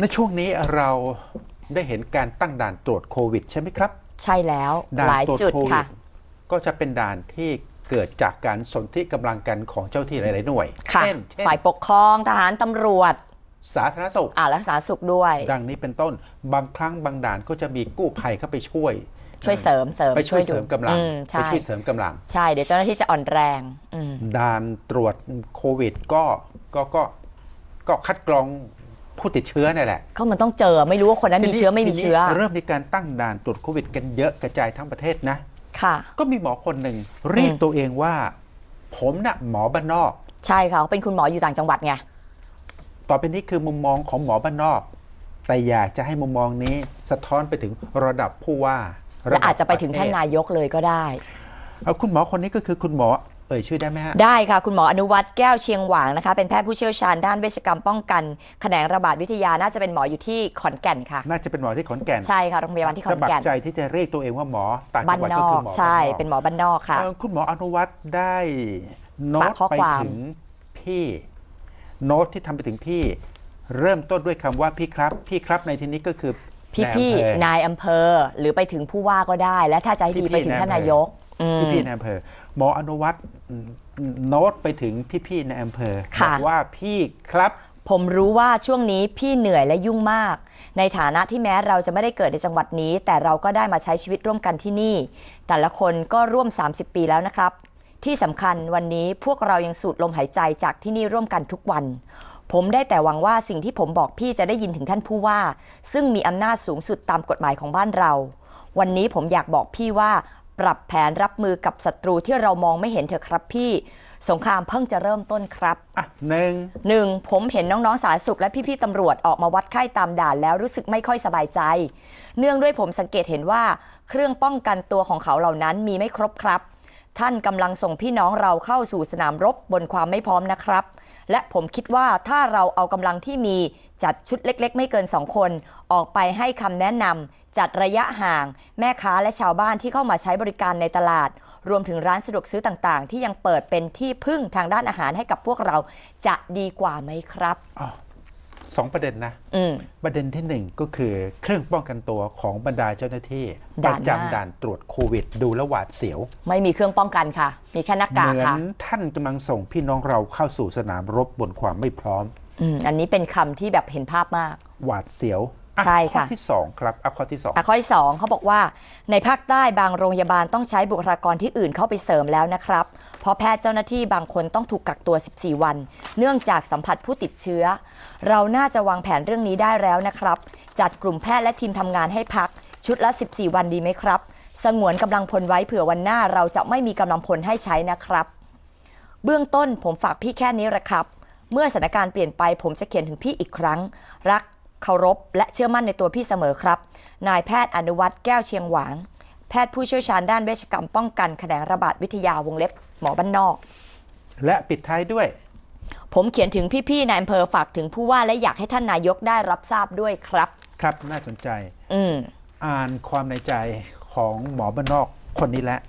ในช่วงนี้เราได้เห็นการตั้งด่านตรวจโควิด ใช่ไหมครับ ใช่แล้วด่านหลายตรวจจุดโควิค่ะดก็จะเป็นด่านที่เกิดจากการสนธิกำลังกันของเจ้าที่หลาย ๆ หน่วยค่ะเช่นเช่นฝ่ายปกครองทหารตำรวจ สาธารณสุขอ่าและสาธารณสุขด้วย ดังนี้เป็นต้นบางครั้งบางด่านก็จะมีกู้ภัยเข้าไปช่วย ช่วยเสริมเสริมไปช่วยดูเสริมกำลังอืมไปใช่ช่วยเสริมกำลัง ใช่เดี๋ยวเจ้าหน้าที่จะอ่อนแรงอืมด่านตรวจโควิด ก็ก็ก็ก็คัดกรอง ผู้ติดเชื้อนี่แหละ ก็มันต้องเจอไม่รู้ว่าคนนั้นมีเชื้อไม่มีเชื้อทีนี้เริ่มมีการตั้งด่านตรวจโควิด กันเยอะกระจายทั้งประเทศนะค่ะ ก็มีหมอคนหนึ่งเรียกอืมตัวเองว่า ผมน่ะหมอบ้านนอก ใช่ค่ะเขาเป็นคุณหมออยู่ต่างจังหวัดไงต่อไปนี้คือมุมมองของหมอบ้านนอก แต่อยากจะให้มุมมองนี้สะท้อนไปถึงระดับผู้ว่าและอาจจะไปถึงท่านระดับนายกเลยก็ได้ประเทศเอาคุณหมอคนนี้ก็คือคุณหมอ เอ่ยชื่อได้ไหมฮะ ได้ค่ะ คุณหมออนุวัฒน์แก้วเชียงหวางนะคะ เป็นแพทย์ผู้เชี่ยวชาญด้านเวชกรรมป้องกันแขนงระบาดวิทยาน่าจะเป็นหมออยู่ที่ขอนแก่นค่ะ น่าจะเป็นหมอที่ขอนแก่นใช่ค่ะโรงพยาบาลที่ขสอนมัคแก่รนใจที่จะเรียกตัวเองว่าหมอต่างบ้าจันงหวัดนก็อคือกหมอใช่บ้านนอกเป็นหมอบ้านนอกค่ะเอ่อคุณหมออนุวัฒน์ได้โน้ฝาตกข้อไปความถึงพี่โน้ตที่ทำไปถึงพี่ เริ่มต้นด้วยคำว่าพี่ครับ พี่ครับในที่นี้ก็คือพี่นายพี่อำเภอนายอำเภอหรือไปถึงผู้ว่าก็ได้ และถ้าจะให้ดีพี่ๆไปถึงท่านนายอำเภอนายกอืม พี่พี่ในอำเภอหมออนุวัฒน์โน้ตไปถึงพี่พี่ในอำเภอค่ะบอกว่าพี่ครับ ผมรู้ว่าช่วงนี้พี่เหนื่อยและยุ่งมาก ในฐานะที่แม้เราจะไม่ได้เกิดในจังหวัดนี้ แต่เราก็ได้มาใช้ชีวิตร่วมกันที่นี่ แต่ละคนก็ร่วม 30 ปีแล้วนะครับ ที่สำคัญวันนี้พวกเรายังสูดลมหายใจจากที่นี่ร่วมกันทุกวันผมได้แต่หวังว่าสิ่งที่ผมบอกพี่จะได้ยินถึงท่านผู้ว่า ซึ่งมีอำนาจสูงสุดตามกฎหมายของบ้านเรา วันนี้ผมอยากบอกพี่ว่า ปรับแผนรับมือกับศัตรูที่เรามองไม่เห็นเถอะครับพี่ สงครามเพิ่งจะเริ่มต้นครับอะหนึ่งหนึ่งผมเห็นน้องๆสาธารณสุขและพี่ๆตำรวจออกมาวัดไข้ตามด่านแล้วรู้สึกไม่ค่อยสบายใจ เนื่องด้วยผมสังเกตเห็นว่าเครื่องป้องกันตัวของเขาเหล่านั้นมีไม่ครบครับ ท่านกำลังส่งพี่น้องเราเข้าสู่สนามรบบนความไม่พร้อมนะครับ และผมคิดว่าถ้าเราเอากำลังที่มีจัดชุดเล็กๆ ไม่เกิน 2 คน ออกไปให้คำแนะนำจัดระยะห่าง แม่ค้าและชาวบ้านที่เข้ามาใช้บริการในตลาด รวมถึงร้านสะดวกซื้อต่างๆ ที่ยังเปิดเป็นที่พึ่งทางด้านอาหารให้กับพวกเราจะดีกว่าไหมครับ สองประเด็นนะอืมประเด็นที่หนึ่งก็คือเครื่องป้องกันตัวของบรรดาเจ้าหน้าที่ปด่าระนหน้าจำด่านตรวจโควิด ดูแล้วหวาดเสียว ไม่มีเครื่องป้องกันค่ะ มีแค่หน้าเหกากมือนค่ะท่านกำลังส่งพี่น้องเราเข้าสู่สนามรบบนความไม่พร้อมอืมอันนี้เป็นคำที่แบบเห็นภาพมาก หวาดเสียวอ่ ใช่ค่ะข้อที่สองครับอะข้อที่สองอะข้อที่สองเขาบอกว่า ในภาคใต้บางโรงพยาบาลต้องใช้บุคลากรที่อื่นเข้าไปเสริมแล้วนะครับ เพราะแพทย์เจ้าหน้าที่บางคนต้องถูกกักตัว 14 วัน เนื่องจากสัมผัสผู้ติดเชื้อ เราน่าจะวางแผนเรื่องนี้ได้แล้วนะครับ จัดกลุ่มแพทย์และทีมทำงานให้พัก ชุดละ 14 วันดีไหมครับ สงวนกำลังพลไว้เผื่อวันหน้าเราจะไม่มีกำลังพลให้ใช้นะครับ เบื้องต้นผมฝากพี่แค่นี้แหละครับ เมื่อสถานการณ์เปลี่ยนไปผมจะเขียนถึงพี่อีกครั้ง รัก เคารพและเชื่อมั่นในตัวพี่เสมอครับ นายแพทย์อนุวัฒน์แก้วเชียงหวาง แพทย์ผู้เชี่ยวชาญด้านเวชกรรมป้องกันแขนงระบาดวิทยาวงเล็บหมอบ้านนอก และปิดท้ายด้วย ผมเขียนถึงพี่ๆในอำเภอฝากถึงผู้ว่าและอยากให้ท่านนายกได้รับทราบด้วยครับ ครับน่าสนใจ อืม อ่านความในใจของหมอบ้านนอกคนนี้แหละ